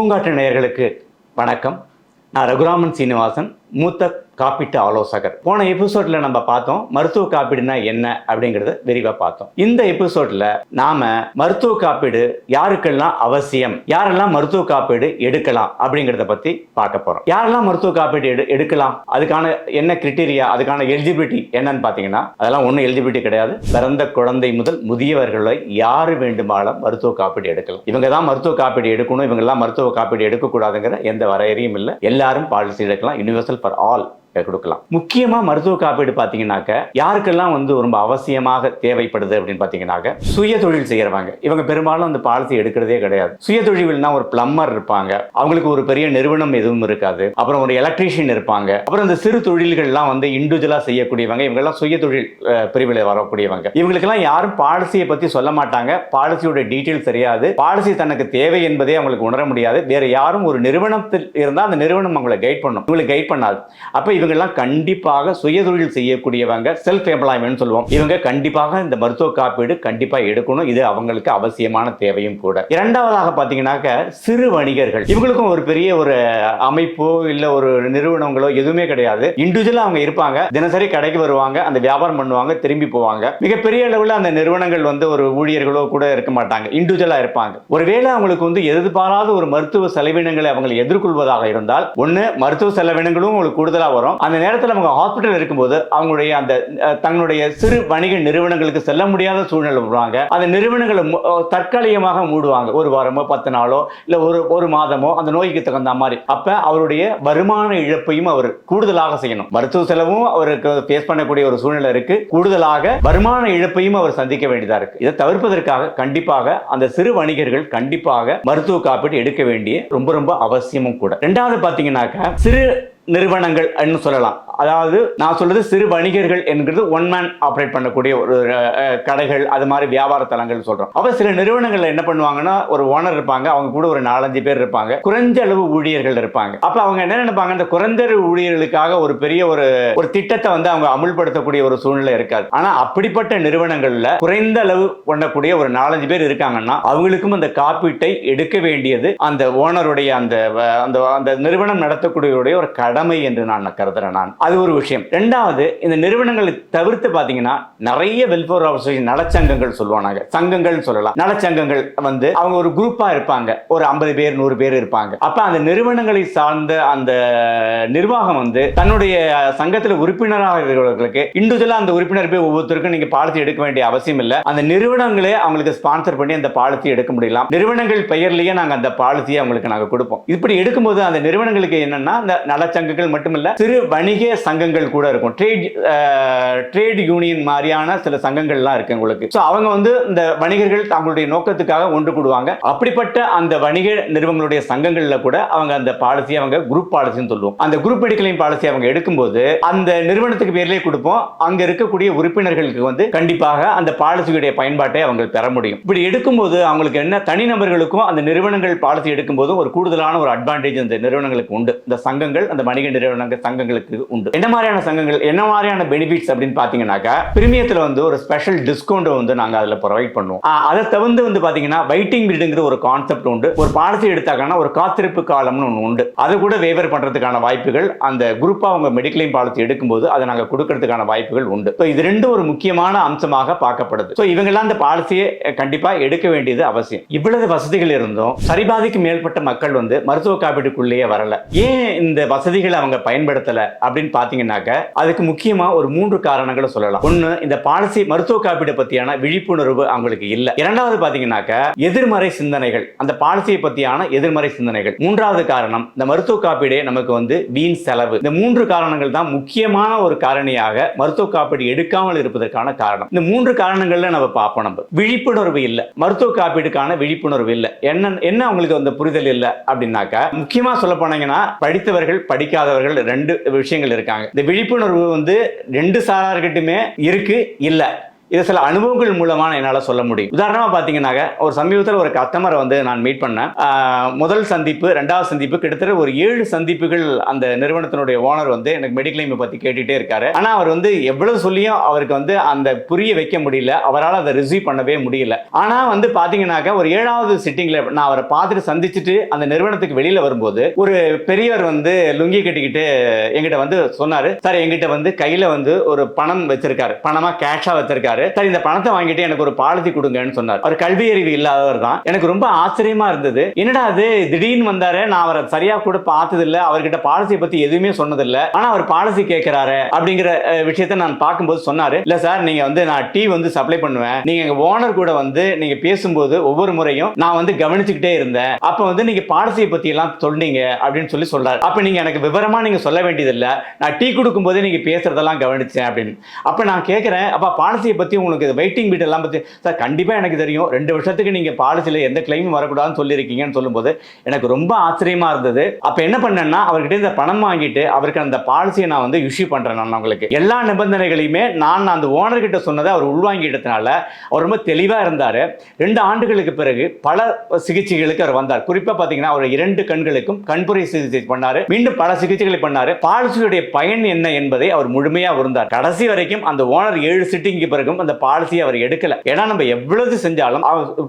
பூங்காற்று நேயர்களுக்கு வணக்கம். நான் ரகுராமன் சீனிவாசன். மூத்த காப்பீட்டு ஆலோசகர். போன எபிசோட்ல நம்ம பார்த்தோம் மருத்துவ காப்பீடுனா என்ன அப்படிங்கறத விரிவா பார்த்தோம். இந்த எபிசோட்ல நாம மருத்துவ காப்பீடு யாருக்கெல்லாம் அவசியம் யாரெல்லாம் மருத்துவ காப்பீடு எடுக்கலாம் அப்படிங்கறத பத்தி பார்க்க போறோம். யாரெல்லாம் மருத்துவ காப்பீடு எடு எடுக்கலாம் அதுக்கான என்ன கிரிட்டீரியா அதுக்கான எலிஜிபிலிட்டி என்னன்னு பாத்தீங்கன்னா அதெல்லாம் ஒன்றும் எலிஜிபிலிட்டி கிடையாது. பிறந்த குழந்தை முதல் முதியவர்களை யாரு வேண்டுமானாலும் மருத்துவ காப்பீடு எடுக்கலாம். இவங்க தான் மருத்துவ காப்பீடு எடுக்கணும் இவங்க எல்லாம் மருத்துவ காப்பீடு எடுக்கக்கூடாதுங்கிற எந்த வரையறையும் இல்லை. எல்லாரும் பாலிசி எடுக்கலாம் யூனிவர்சல் for all. கொடுக்கலாம். முக்கியமா மருத்துவ காப்பீடு பாத்தீங்கன்னாக்க யாருக்கெல்லாம் வந்து ரொம்ப அவசியமாக தேவைப்படுது அப்படின்னு பாத்தீங்கன்னாக்க சுய தொழில் செய்யறவங்க. இவங்க பெரும்பாலும் அந்த பாலிசி எடுக்கிறதே கிடையாது. சுய தொழில்னா ஒரு பிளம்பர் இருப்பாங்க. அவங்களுக்கு ஒரு பெரிய நிறுவனம் எதுவும் இருக்காது. அப்புறம் ஒரு எலக்ட்ரீஷியன் இருப்பாங்க. அப்புறம் இந்த சிறு தொழில்கள்லாம் வந்து இண்டிவிஜுவலா செய்யக்கூடியவங்க. இவங்கெல்லாம் சுய தொழில் பிரிவில் வரக்கூடியவங்க. இவங்களுக்கெல்லாம் யாரும் பாலிசியை பத்தி சொல்ல மாட்டாங்க. பாலிசியோட டீட்டெயில் தெரியாது. பாலிசி தனக்கு தேவை என்பதே அவங்களுக்கு உணர முடியாது. வேற யாரும் ஒரு நிறுவனத்தில் இருந்தால் அந்த நிறுவனம் அவங்களை கைட் பண்ணும். இவங்களை கைட் பண்ணாது. அப்ப இவங்கெல்லாம் கண்டிப்பாக சுயதொழில் செய்யக்கூடியவங்க செல்ஃப் எம்ப்ளாய்மெண்ட் சொல்லுவோம். இவங்க கண்டிப்பாக இந்த மருத்துவ காப்பீடு கண்டிப்பா எடுக்கணும். இது அவங்களுக்கு அவசியமான தேவையும் கூட. இரண்டாவதாக பாத்தீங்கன்னாக்க சிறு வணிகர்கள். இவங்களுக்கும் ஒரு பெரிய ஒரு அமைப்போ இல்ல ஒரு நிறுவனங்களோ எதுவுமே கிடையாது. இண்டிவிஜுவலா அவங்க இருப்பாங்க. தினசரி கடைக்கு வருவாங்க. அந்த வியாபாரம் பண்ணுவாங்க. திரும்பி போவாங்க. மிகப்பெரிய அளவில் அந்த நிறுவனங்கள் வந்து ஒரு ஊழியர்களோ கூட இருக்க மாட்டாங்க. இண்டிவிஜுவலா இருப்பாங்க. ஒருவேளை அவங்களுக்கு வந்து எதிர்பாராத ஒரு மருத்துவ செலவினங்களை அவங்க எதிர்கொள்வதாக இருந்தால் ஒன்று மருத்துவ செலவினங்களும் உங்களுக்கு கூடுதலா வரும். அந்த நேரத்தில் அவங்க ஹாஸ்பிட்டல் இருக்கும்போது அவங்களுடைய அந்த தங்களுடைய சிறு வணிக நிறுவனங்களுக்கு செல்ல முடியாத சூழ்நிலை வருவாங்க. அந்த நிறுவனங்களை தற்காலிகமாக மூடுவாங்க. ஒரு வாரமோ பத்து நாளோ இல்லை ஒரு ஒரு மாதமோ அந்த நோய்க்கு தகுந்த மாதிரி. அப்போ அவருடைய வருமான இழப்பையும் அவர் கூடுதலாக செய்யணும். மருத்துவ செலவும் அவருக்கு ஃபேஸ் பண்ணக்கூடிய ஒரு சூழ்நிலை இருக்கு. கூடுதலாக வருமான இழப்பையும் அவர் சந்திக்க வேண்டியதாக இருக்கு. இதை தவிர்ப்பதற்காக கண்டிப்பாக அந்த சிறு வணிகர்கள் கண்டிப்பாக மருத்துவ காப்பீடு எடுக்க வேண்டிய ரொம்ப ரொம்ப அவசியமும் கூட. ரெண்டாவது பார்த்தீங்கன்னாக்க சிறு நிறுவனங்கள் சொல்லலாம். அதாவது நான் சொல்றது சிறு வணிகர்கள் என்கிறது ஒன் மேன் ஆப்ரேட் பண்ணக்கூடிய ஒரு கடைகள் அது மாதிரி வியாபார தலங்கள் சொல்றோம். அப்ப சில நிறுவனங்கள்ல என்ன பண்ணுவாங்கன்னா ஒரு ஓனர் இருப்பாங்க அவங்க கூட ஒரு நாலஞ்சு பேர் இருப்பாங்க குறைஞ்ச அளவு ஊழியர்கள் இருப்பாங்க. அப்ப அவங்க என்ன நினைப்பாங்க அந்த குறைந்த ஊழியர்களுக்காக ஒரு பெரிய ஒரு ஒரு திட்டத்தை வந்து அவங்க அமுல்படுத்தக்கூடிய ஒரு சூழ்நிலை இருக்காது. ஆனா அப்படிப்பட்ட நிறுவனங்கள்ல குறைந்த அளவு பண்ணக்கூடிய ஒரு நாலஞ்சு பேர் இருக்காங்கன்னா அவங்களுக்கும் அந்த காப்பீட்டை எடுக்க வேண்டியது அந்த ஓனருடைய அந்த வ- அந்த அந்த நிறுவனம் நடத்தக்கூடிய ஒரு கடமை என்று நான் கருதுறேன் நான். அது ஒரு விஷயம். ரெண்டாவது இந்த நிறுவனங்களை தவிர்த்து பாத்தீங்கன்னா நிறைய வெல்ஃபேர் ஆஃபீஸர் நலச்சங்கங்கள் சொல்லுவாங்க சங்கங்கள் சொல்லலாம். நலச்சங்கங்கள் வந்து அவங்க ஒரு குரூப்பா இருப்பாங்க. ஒரு ஐம்பது பேர் நூறு பேர் இருப்பாங்க. அப்ப அந்த நிறுவனங்களை சார்ந்த அந்த நிர்வாகம் வந்து தன்னுடைய சங்கத்துல உறுப்பினராக இருக்கிறவர்களுக்கு இண்டிவிஜுவலா அந்த உறுப்பினர் போய் ஒவ்வொருத்தருக்கும் நீங்க பாலிசி எடுக்க வேண்டிய அவசியம் இல்லை. அந்த நிறுவனங்களே அவங்களுக்கு ஸ்பான்சர் பண்ணி அந்த பாலிசி எடுக்க முடியலாம். நிறுவனங்கள் பெயர்லயே நாங்க அந்த பாலிசியை அவங்களுக்கு நாங்க கொடுப்போம். இப்படி எடுக்கும்போது அந்த நிறுவனங்களுக்கு என்னன்னா நலச்சங்க சங்கங்கள் மட்டுமல்ல சிறு வணிக சங்கங்கள் கூட இருக்கும். ட்ரேட் ட்ரேட் யூனியன் மாதிரியான சில சங்கங்கள்லாம் இருக்கு உங்களுக்கு. ஸோ அவங்க வந்து இந்த வணிகர்கள் தங்களுடைய நோக்கத்துக்காக ஒன்று கூடுவாங்க. அப்படிப்பட்ட அந்த வணிக நிறுவனங்களுடைய சங்கங்கள்ல கூட அவங்க அந்த பாலிசி அவங்க குரூப் பாலிசின்னு சொல்லுவோம். அந்த குரூப் மெடிக்கலையும் பாலிசி அவங்க எடுக்கும்போது அந்த நிறுவனத்துக்கு பேர்லேயே கொடுப்போம். அங்க இருக்கக்கூடிய உறுப்பினர்களுக்கு வந்து கண்டிப்பாக அந்த பாலிசியுடைய பயன்பாட்டை அவங்க பெற முடியும். இப்படி எடுக்கும்போது அவங்களுக்கு என்ன தனிநபர்களுக்கும் அந்த நிறுவனங்கள் பாலிசி எடுக்கும்போது ஒரு கூடுதலான ஒரு அட்வான்டேஜ் அந்த நிறுவனங்களுக்கு உண்டு. இந்த சங்கங்கள் அந்த வணிக நிறுவனங்கள் சங்கங்களுக்கு உண்டு. என்ன மாதிரியான சங்கங்கள் என்ன மாதிரியான பெனிஃபிட்ஸ் அப்படின்னு பாத்தீங்கன்னாக்கா பிரீமியத்துல வந்து ஒரு ஸ்பெஷல் டிஸ்கவுண்ட் வந்து நாங்க அதுல ப்ரொவைட் பண்ணுவோம். அதை தவிர்த்து வந்து பாத்தீங்கன்னா வெயிட்டிங் பீரியடுங்கிற ஒரு கான்செப்ட் உண்டு. ஒரு பாலிசி எடுத்தாங்கன்னா ஒரு காத்திருப்பு காலம்னு ஒன்று உண்டு. அது கூட வேவர் பண்றதுக்கான வாய்ப்புகள் அந்த குரூப்பா அவங்க மெடிக்ளைம் பாலிசி எடுக்கும்போது அதை நாங்க கொடுக்கறதுக்கான வாய்ப்புகள் உண்டு. ஸோ இது ரெண்டும் ஒரு முக்கியமான அம்சமாக பார்க்கப்படுது. ஸோ இவங்கெல்லாம் அந்த பாலிசியை கண்டிப்பா எடுக்க வேண்டியது அவசியம். இவ்வளவு வசதிகள் இருந்தும் சரிபாதிக்கு மேற்பட்ட மக்கள் வந்து மருத்துவ காப்பீட்டுக்குள்ளேயே வரல. ஏன் இந்த வசதி வசதிகளை அவங்க பயன்படுத்தல அப்படின்னு பாத்தீங்கன்னாக்க அதுக்கு முக்கியமா ஒரு மூன்று காரணங்களை சொல்லலாம். ஒண்ணு இந்த பாலிசி மருத்துவ காப்பீடு பத்தியான விழிப்புணர்வு அவங்களுக்கு இல்ல. இரண்டாவது பாத்தீங்கன்னாக்க எதிர்மறை சிந்தனைகள். அந்த பாலிசியை பத்தியான எதிர்மறை சிந்தனைகள். மூன்றாவது காரணம் இந்த மருத்துவ காப்பீடே நமக்கு வந்து வீண் செலவு. இந்த மூன்று காரணங்கள் தான் முக்கியமான ஒரு காரணியாக மருத்துவ காப்பீடு எடுக்காமல் இருப்பதற்கான காரணம். இந்த மூன்று காரணங்கள்ல நம்ம பார்ப்போம் நம்ம. விழிப்புணர்வு இல்ல. மருத்துவ காப்பீடுக்கான விழிப்புணர்வு இல்ல. என்ன என்ன அவங்களுக்கு அந்த புரிதல் இல்ல அப்படின்னாக்கா முக்கியமா சொல்ல போனீங்கன்னா படித்தவர்கள் படிக்காதவர்கள் ரெண்டு விஷயங்கள் இருக்காங்க. இந்த விழிப்புணர்வு வந்து ரெண்டு சாரார்கிட்டுமே இருக்கு இல்ல. இது சில அனுபவங்கள் மூலமா என்னால் சொல்ல முடியும். உதாரணமாக பார்த்தீங்கன்னாக்க ஒரு சமீபத்தில் ஒரு கஸ்டமரை வந்து நான் மீட் பண்ணேன். முதல் சந்திப்பு ரெண்டாவது சந்திப்பு கிட்டத்தட்ட ஒரு ஏழு சந்திப்புகள் அந்த நிறுவனத்தினுடைய ஓனர் வந்து எனக்கு மெடிக்ளைமை பற்றி கேட்டுகிட்டே இருக்காரு. ஆனால் அவர் வந்து எவ்வளவு சொல்லியும் அவருக்கு வந்து அந்த புரிய வைக்க முடியல. அவரால் அதை ரிசீவ் பண்ணவே முடியல. ஆனால் வந்து பார்த்தீங்கன்னாக்க ஒரு ஏழாவது சிட்டிங்கில் நான் அவரை பார்த்துட்டு சந்திச்சுட்டு அந்த நிறுவனத்துக்கு வெளியில் வரும்போது ஒரு பெரியவர் வந்து லுங்கி கட்டிக்கிட்டு எங்கிட்ட வந்து சொன்னார். சார் எங்கிட்ட வந்து கையில் வந்து ஒரு பணம் வச்சிருக்காரு. பணமாக கேஷாக வச்சிருக்காரு. சார் இந்த பணத்தை வாங்கிட்டு எனக்கு ஒரு பாலிசி கொடுங்கன்னு சொன்னார். அவர் கல்வி அறிவு இல்லாதவர் தான். எனக்கு ரொம்ப ஆச்சரியமா இருந்தது. என்னடா அது? திடீர்னு வந்தாரு. நான் அவரை சரியா கூட பார்த்தது இல்ல அவர்கிட்ட பாலிசி பத்தி எதுவுமே சொன்னது இல்ல ஆனா அவர் பாலிசி கேட்கிறாரு அப்படிங்கிற விஷயத்த நான் பார்க்கும்போது சொன்னாரு. இல்ல சார் நீங்க வந்து நான் டீ வந்து சப்ளை பண்ணுவேன். நீங்க எங்க ஓனர் கூட வந்து நீங்க பேசும்போது ஒவ்வொரு முறையும் நான் வந்து கவனிச்சுக்கிட்டே இருந்தேன். அப்ப வந்து நீங்க பாலிசியை பத்தி எல்லாம் சொன்னீங்க. அப்படின்னு சொல்லி சொல்றாரு. அப்ப நீங்க எனக்கு விவரமா நீங்க சொல்ல வேண்டியது நான் டீ கொடுக்கும் போதே நீங்க பேசுறதெல்லாம் கவனிச்சேன். அப்படின்னு. அப்ப நான் கேட்கிறேன் அப்ப பாலிசியை பத்தி உங்களுக்கு வெயிட்டிங் பீட் எல்லாம் பற்றி சார் கண்டிப்பாக எனக்கு தெரியும். ரெண்டு வருஷத்துக்கு நீங்கள் பாலிசியில் எந்த கிளைமும் வரக்கூடாதுன்னு சொல்லியிருக்கீங்கன்னு சொல்லும்போது எனக்கு ரொம்ப ஆச்சரியமாக இருந்தது. அப்போ என்ன பண்ணேன்னா அவர்கிட்ட இந்த பணம் வாங்கிட்டு அவருக்கு அந்த பாலிசியை நான் வந்து இஷ்யூ பண்றேன் நான் உங்களுக்கு எல்லா நிபந்தனைகளையுமே நான் அந்த ஓனர்கிட்ட சொன்னதை அவர் உள்வாங்கிட்டதுனால அவர் ரொம்ப தெளிவாக இருந்தார். ரெண்டு ஆண்டுகளுக்கு பிறகு பல சிகிச்சைகளுக்கு அவர் வந்தார். குறிப்பாக பார்த்தீங்கன்னா அவர் இரண்டு கண்களுக்கும் கண்புரை சிகிச்சை பண்ணார். மீண்டும் பல சிகிச்சைகளை பண்ணார். பாலிசியுடைய பயன் என்ன என்பதை அவர் முழுமையாக இருந்தார் கடைசி வரைக்கும் அந்த ஓனர் ஏழு சிட்டிங்க்கு பிறகும் அந்த பாலிசியை அவர் எடுக்கல. ஏன்னா நம்ம எவ்வளவு செஞ்சாலும்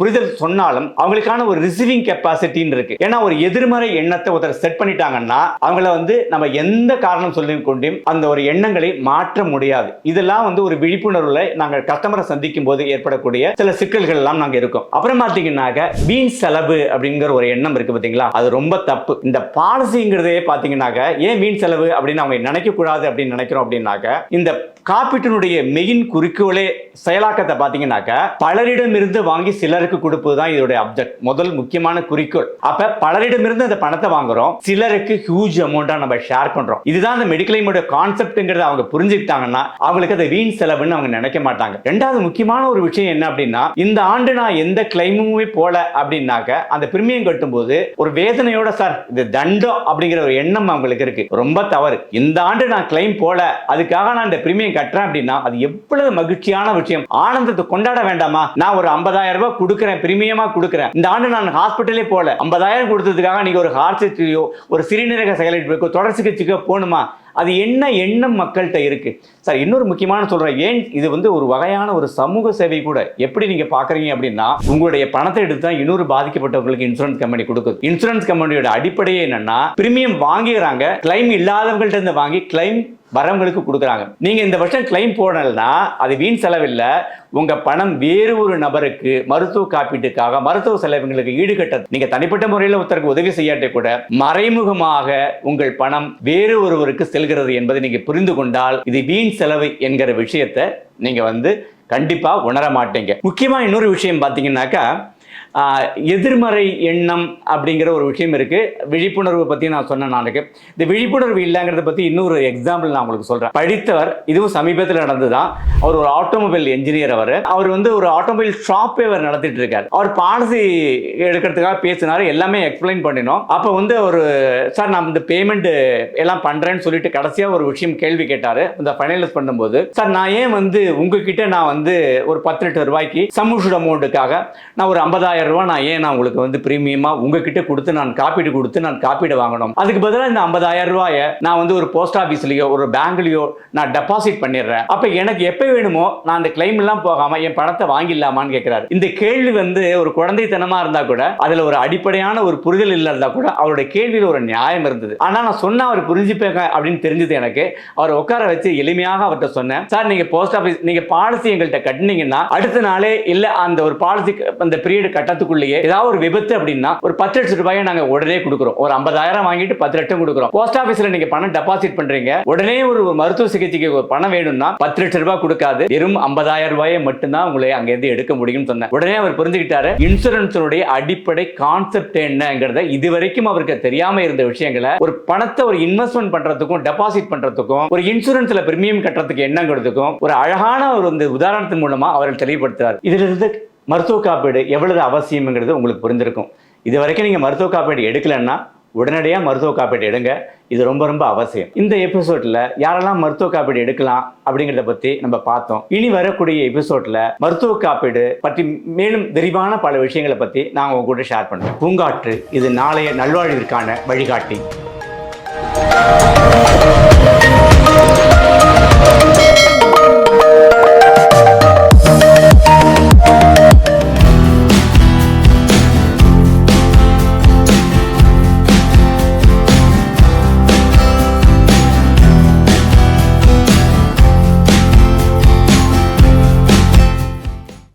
புரிதல் சொன்னாலும் அவங்களுக்கான ஒரு ரிசீவிங் கெப்பாசிட்டின்னு இருக்கு. ஏன்னா ஒரு எதிர்மறை எண்ணத்தை ஒருத்தர் செட் பண்ணிட்டாங்கன்னா அவங்கள வந்து நம்ம எந்த காரணம் சொல்லி கொண்டும் அந்த ஒரு எண்ணங்களை மாற்ற முடியாது. இதெல்லாம் வந்து ஒரு விழிப்புணர்வுல நாங்கள் கஸ்டமரை சந்திக்கும் போது ஏற்படக்கூடிய சில சிக்கல்கள் எல்லாம் நாங்கள் இருக்கோம். அப்புறம் பார்த்தீங்கன்னாக்க வீண் செலவு அப்படிங்கிற ஒரு எண்ணம் இருக்கு பார்த்தீங்களா அது ரொம்ப தப்பு. இந்த பாலிசிங்கிறதே பார்த்தீங்கன்னாக்க ஏன் வீண் செலவு அப்படின்னு அவங்க நினைக்க கூடாது அப்படின்னு நினைக்கிறோம் அப்படின்னாக்க இந்த காப்பீட்டினுடைய மெயின் குறிக்கோளே செயலாக்கத்தை பாத்தீங்கன்னாக்க பலரிடமிருந்து வாங்கி சிலருக்கு கொடுப்பது தான் இதோட அப்ஜெக்ட் முதல் முக்கியமான குறிக்கோள். அப்ப பலரிடமிருந்து அந்த பணத்தை வாங்குறோம் சிலருக்கு ஹியூஜ் அமௌண்டா நம்ம ஷேர் பண்றோம். இதுதான் அந்த மெடிக்கலைமோட கான்செப்ட்ங்கிறத அவங்க புரிஞ்சுக்கிட்டாங்கன்னா அவங்களுக்கு அதை வீண் செலவுன்னு அவங்க நினைக்க மாட்டாங்க. ரெண்டாவது முக்கியமான ஒரு விஷயம் என்ன அப்படின்னா இந்த ஆண்டு நான் எந்த கிளைமுமே போல அப்படின்னாக்க அந்த பிரிமியம் கட்டும்போது ஒரு வேதனையோட சார் இது தண்டம் அப்படிங்கிற ஒரு எண்ணம் அவங்களுக்கு இருக்கு. ரொம்ப தவறு. இந்த ஆண்டு நான் கிளைம் போல அதுக்காக நான் இந்த பிரிமியம் கட்டுறேன் அப்படின்னா அது எவ்வளவு மகிழ்ச்சியான விஷயம். ஆனந்தத்தை கொண்டாட வேண்டாமா? நான் ஒரு 50000 ரூபாய் கொடுக்குறேன் பிரீமியமா கொடுக்குறேன். இந்த ஆண்டு நான் ஹாஸ்பிட்டலே போல 50000 கொடுத்ததுக்காக நீங்க ஒரு ஹார்ட் சர்ஜரியோ ஒரு சிறுநீரக செயலிழப்புக்கோ தொடர் சிகிச்சைக்கோ போகணுமா? அது என்ன எண்ணம் மக்கள்கிட்ட இருக்கு? சார் இன்னொரு முக்கியமான சொல்றேன். ஏன் இது வந்து ஒரு வகையான ஒரு சமூக சேவை கூட? எப்படி நீங்க பாக்குறீங்க அப்படின்னா உங்களுடைய பணத்தை எடுத்து தான் இன்னொரு பாதிக்கப்பட்டவங்களுக்கு இன்சூரன்ஸ் கம்பெனி கொடுக்குது. இன்சூரன்ஸ் கம்பெனியோட அடிப்படையே என்னன்னா பிரீமியம் வாங்கிக்கிறாங்க கிளைம் இல்லாதவங்கள்ட்ட இருந்து வாங்கி கிளைம் வரவங்களுக்கு கொடுக்குறாங்க. நீங்க இந்த வருஷம் கிளைம் போடலன்னா அது வீண் செலவில்லை. உங்க பணம் வேறு ஒரு நபருக்கு மருத்துவ காப்பீட்டுக்காக மருத்துவ செலவுகளுக்கு ஈடுகட்ட நீங்க தனிப்பட்ட முறையில் ஒருத்தருக்கு உதவி செய்யாட்டே கூட மறைமுகமாக உங்கள் பணம் வேறு ஒருவருக்கு செல்கிறது என்பதை நீங்க புரிந்து கொண்டால் இது வீண் செலவு என்கிற விஷயத்தை நீங்க வந்து கண்டிப்பா உணர மாட்டீங்க. முக்கியமா இன்னொரு விஷயம் பார்த்தீங்கன்னாக்கா எதிர்மறை எண்ணம் அப்படிங்கிற ஒரு விஷயம் இருக்குது விழிப்புணர்வு பற்றி நான் சொன்னேன் நாளைக்கு. இந்த விழிப்புணர்வு இல்லைங்கிறத பற்றி இன்னொரு எக்ஸாம்பிள் நான் உங்களுக்கு சொல்கிறேன் படித்தவர் இதுவும் சமீபத்தில் நடந்து தான் அவர் ஒரு ஆட்டோமொபைல் என்ஜினியர் அவர். அவர் வந்து ஒரு ஆட்டோமொபைல் ஷாப்பே அவர் நடத்திட்டு இருக்கார். அவர் பாலிசி எடுக்கிறதுக்காக பேசினார். எல்லாமே எக்ஸ்பிளைன் பண்ணினோம். அப்போ வந்து ஒரு சார் நான் இந்த பேமெண்ட் எல்லாம் பண்ணுறேன்னு சொல்லிட்டு கடைசியாக ஒரு விஷயம் கேள்வி கேட்டார். இந்த ஃபைனலைஸ் பண்ணும்போது சார் நான் ஏன் வந்து உங்ககிட்ட நான் வந்து ஒரு பத்து லட்சம் ரூபாய்க்கு சமூஷுட் அமௌண்ட்டுக்காக நான் ஒரு ஐம்பது ஐம்பதாயிரம் ரூபாய் நான் ஏன் நான் உங்களுக்கு வந்து பிரீமியமா உங்ககிட்ட கொடுத்து நான் காப்பீடு கொடுத்து நான் காப்பீடு வாங்கணும்? அதுக்கு பதிலாக இந்த ஐம்பதாயிரம் ரூபாயை நான் வந்து ஒரு போஸ்ட் ஆஃபீஸ்லயோ ஒரு பேங்க்லயோ நான் டெபாசிட் பண்ணிடுறேன். அப்ப எனக்கு எப்போ வேணுமோ நான் அந்த கிளைம் எல்லாம் போகாம என் பணத்தை வாங்கிடலாமான்னு கேட்கிறாரு. இந்த கேள்வி வந்து ஒரு குழந்தைத்தனமா இருந்தா கூட அதுல ஒரு அடிப்படையான ஒரு புரிதல் இல்லை இருந்தா கூட அவருடைய கேள்வியில் ஒரு நியாயம் இருந்தது. ஆனா நான் சொன்ன அவர் புரிஞ்சுப்பேங்க அப்படின்னு தெரிஞ்சது எனக்கு. அவர் உட்கார வச்சு எளிமையாக அவர்கிட்ட சொன்னேன். சார் நீங்க போஸ்ட் ஆஃபீஸ் நீங்க பாலிசி எங்கள்கிட்ட கட்டினீங்கன்னா அடுத்த நாளே இல்ல அந்த ஒரு பாலிசி அந்த பீரியட் கட்டத்துக்குள்ளேயே ஏதாவது ஒரு விபத்து அப்படின்னா ஒரு பத்து லட்சம் ரூபாயை நாங்க உடனே கொடுக்குறோம். ஒரு ஐம்பதாயிரம் வாங்கிட்டு பத்து லட்சம் கொடுக்குறோம். போஸ்ட் ஆபீஸ்ல நீங்க பணம் டெபாசிட் பண்றீங்க. உடனே ஒரு மருத்துவ சிகிச்சைக்கு ஒரு பணம் வேணும்னா பத்து லட்சம் ரூபாய் கொடுக்காது. வெறும் ஐம்பதாயிரம் ரூபாயை மட்டும்தான் உங்களை அங்க இருந்து எடுக்க முடியும்னு சொன்னேன். உடனே அவர் புரிஞ்சுக்கிட்டாரு. இன்சூரன்ஸுடைய அடிப்படை கான்செப்ட் என்னங்கிறத இதுவரைக்கும் அவருக்கு தெரியாம இருந்த விஷயங்களை ஒரு பணத்தை ஒரு இன்வெஸ்ட்மெண்ட் பண்றதுக்கும் டெபாசிட் பண்றதுக்கும் ஒரு இன்சூரன்ஸ்ல பிரீமியம் கட்டுறதுக்கு என்னங்கிறதுக்கும் ஒரு அழகான ஒரு இந்த உதாரணத்தின் மூலமா அவர்கள் தெளிவுபடுத்துறாரு. இதுல இருந்து மருத்துவ காப்பீடு எவ்வளவு அவசியம்ங்கிறது உங்களுக்கு புரிஞ்சிருக்கும் இது வரைக்கும் நீங்கள் மருத்துவ காப்பீடு எடுக்கலன்னா உடனடியாக மருத்துவ காப்பீடு எடுங்க. இது ரொம்ப ரொம்ப அவசியம். இந்த எபிசோட்ல யாரெல்லாம் மருத்துவ காப்பீடு எடுக்கலாம் அப்படிங்கிறத பத்தி நம்ம பார்த்தோம். இனி வரக்கூடிய எபிசோட்ல மருத்துவ காப்பீடு பற்றி மேலும் விரிவான பல விஷயங்களை பத்தி நான் உங்க கூட ஷேர் பண்ணுவேன் பூங்காற்று இது நாளைய நல்வாழ்விற்கான வழிகாட்டி.